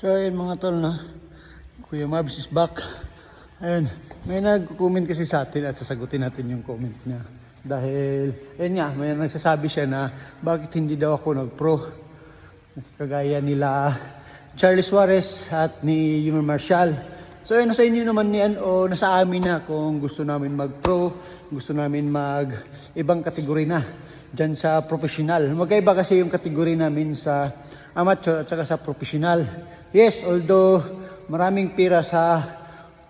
So ayun mga tol na Kuya Marbs is back. Ayun, may nag-comment kasi sa atin at sasagutin natin yung comment niya. Dahil, ayun nga, may nagsasabi siya na bakit hindi daw ako nag-pro. Kagaya nila Charles Suarez at ni Yumar Marshall. So ayun, nasa inyo naman yan o nasa amin na kung gusto namin mag-pro, gusto namin mag ibang kategory na dyan sa professional. Magkaiba kasi yung kategory namin sa amateur at saka sa professional. Yes, although maraming pira sa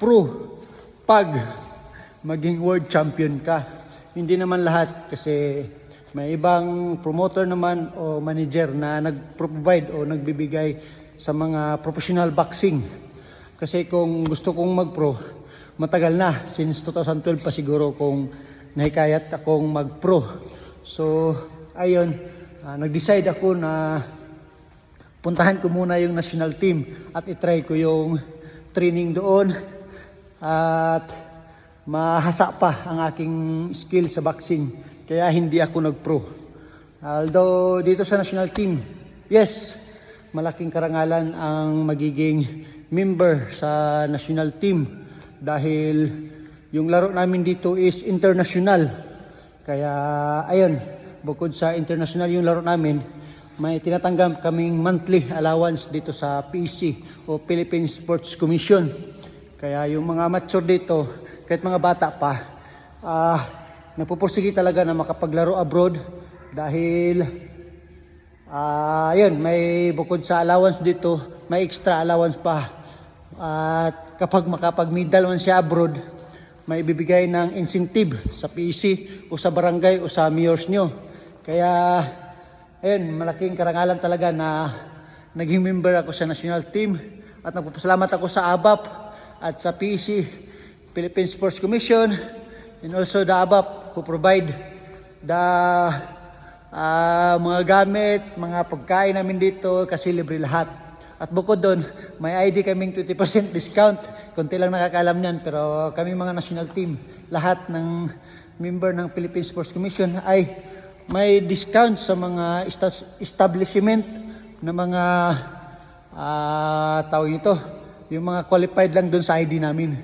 pro pag maging world champion ka. Hindi naman lahat kasi may ibang promoter naman o manager na nag-provide o nagbibigay sa mga professional boxing. Kasi kung gusto kong mag-pro, matagal na. Since 2012 pa siguro kung nahikayat akong mag-pro. So, ayun, ah, nag-decide ako na puntahan ko muna yung national team at itry ko yung training doon at mahasa pa ang aking skill sa boxing. Kaya hindi ako nag-pro. Although dito sa national team, yes, malaking karangalan ang magiging member sa national team dahil yung laro namin dito is international. Kaya ayun, bukod sa international yung laro namin, may tinatanggap kaming monthly allowance dito sa PC o Philippine Sports Commission. Kaya yung mga mature dito, kahit mga bata pa, ah nagpupursige talaga na makapaglaro abroad dahil ah yun, may bukod sa allowance dito, may extra allowance pa. At kapag makapag-medal man siya abroad, may bibigay ng incentive sa PC o sa barangay o sa mayors nyo. Kaya, ayun, malaking karangalan talaga na naging member ako sa national team at nagpapasalamat ako sa ABAP at sa PC, Philippine Sports Commission, and also the ABAP who provide the ah, mga gamit, mga pagkain namin dito kasi libre lahat. At bukod doon, may ID kaming 20% discount. Kunti lang nakakaalam niyan, pero kami mga national team, lahat ng member ng Philippine Sports Commission ay may discount sa mga esta- establishment na mga ah tawag ito, yung mga qualified lang doon sa ID namin.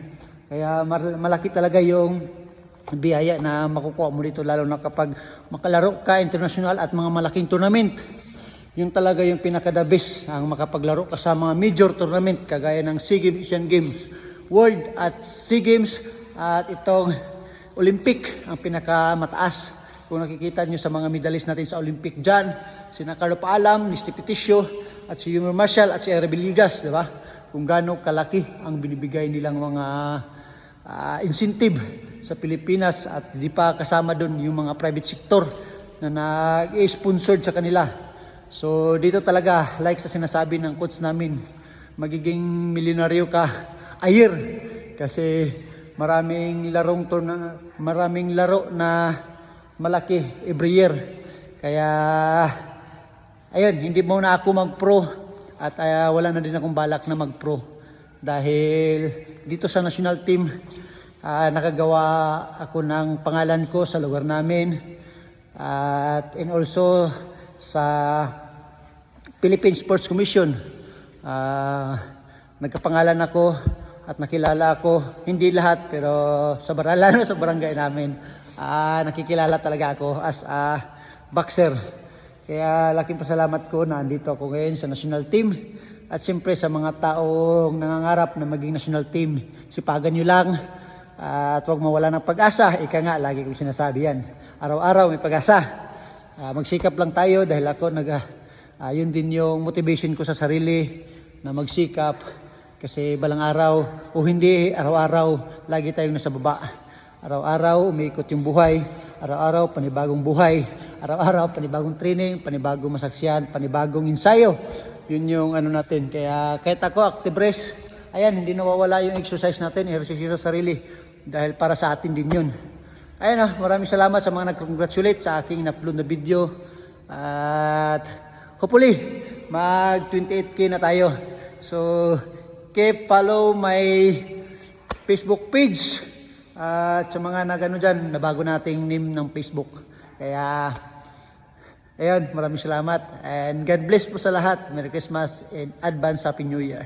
Kaya malaki talaga yung biyaya na makukuha mo dito lalo na kapag makalaro ka international at mga malaking tournament. Yung talaga yung pinaka-the ang makapaglaro ka sa mga major tournament kagaya ng SEA Games, Asian Games, World at SEA Games at itong Olympic ang pinakamataas. Kung nakikita nyo sa mga medalist natin sa Olympic dyan, si Carlo Paalam, ni Steve at si Yumar Marshall at si Erbil Ligas, di ba? Kung gaano kalaki ang binibigay nilang mga ah, incentive sa Pilipinas at di pa kasama doon yung mga private sector na nag-sponsor sa kanila. So dito talaga, like sa sinasabi ng coach namin, magiging milyonaryo ka a year. Kasi maraming larong to na, maraming laro na malaki every year. Kaya ayun, hindi muna ako mag-pro at ah, wala na din akong balak na mag-pro. Dahil dito sa national team, ah, nakagawa ako ng pangalan ko sa lugar namin. At and also sa Philippine Sports Commission. Ah, nagkapangalan ako at nakilala ako, hindi lahat pero sa bar- lalo sa barangay namin, ah, nakikilala talaga ako as a boxer. Kaya laking pasalamat ko na andito ako ngayon sa national team at siyempre sa mga taong nangangarap na maging national team. Sipagan nyo lang at huwag mawala ng pag-asa. Ika nga, lagi kong sinasabi yan. Araw-araw may pag-asa. Ah, magsikap lang tayo dahil ako nag ah, yun din yung motivation ko sa sarili na magsikap kasi balang araw o hindi araw-araw lagi tayong nasa baba. Araw-araw umiikot yung buhay, araw-araw panibagong buhay, araw-araw panibagong training, panibagong masaksiyan, panibagong ensayo. Yun yung ano natin. Kaya kahit ako active rest, ayan hindi nawawala yung exercise natin, ehersisyo sa sarili dahil para sa atin din yun. Ayun ah, maraming salamat sa mga nag-congratulate sa aking na-upload na video. At hopefully, mag 28k na tayo. So, keep follow my Facebook page. At sa mga nagano dyan, nabago nating name ng Facebook. Kaya, Ayun, maraming salamat. And God bless po sa lahat. Merry Christmas and advance Happy New Year.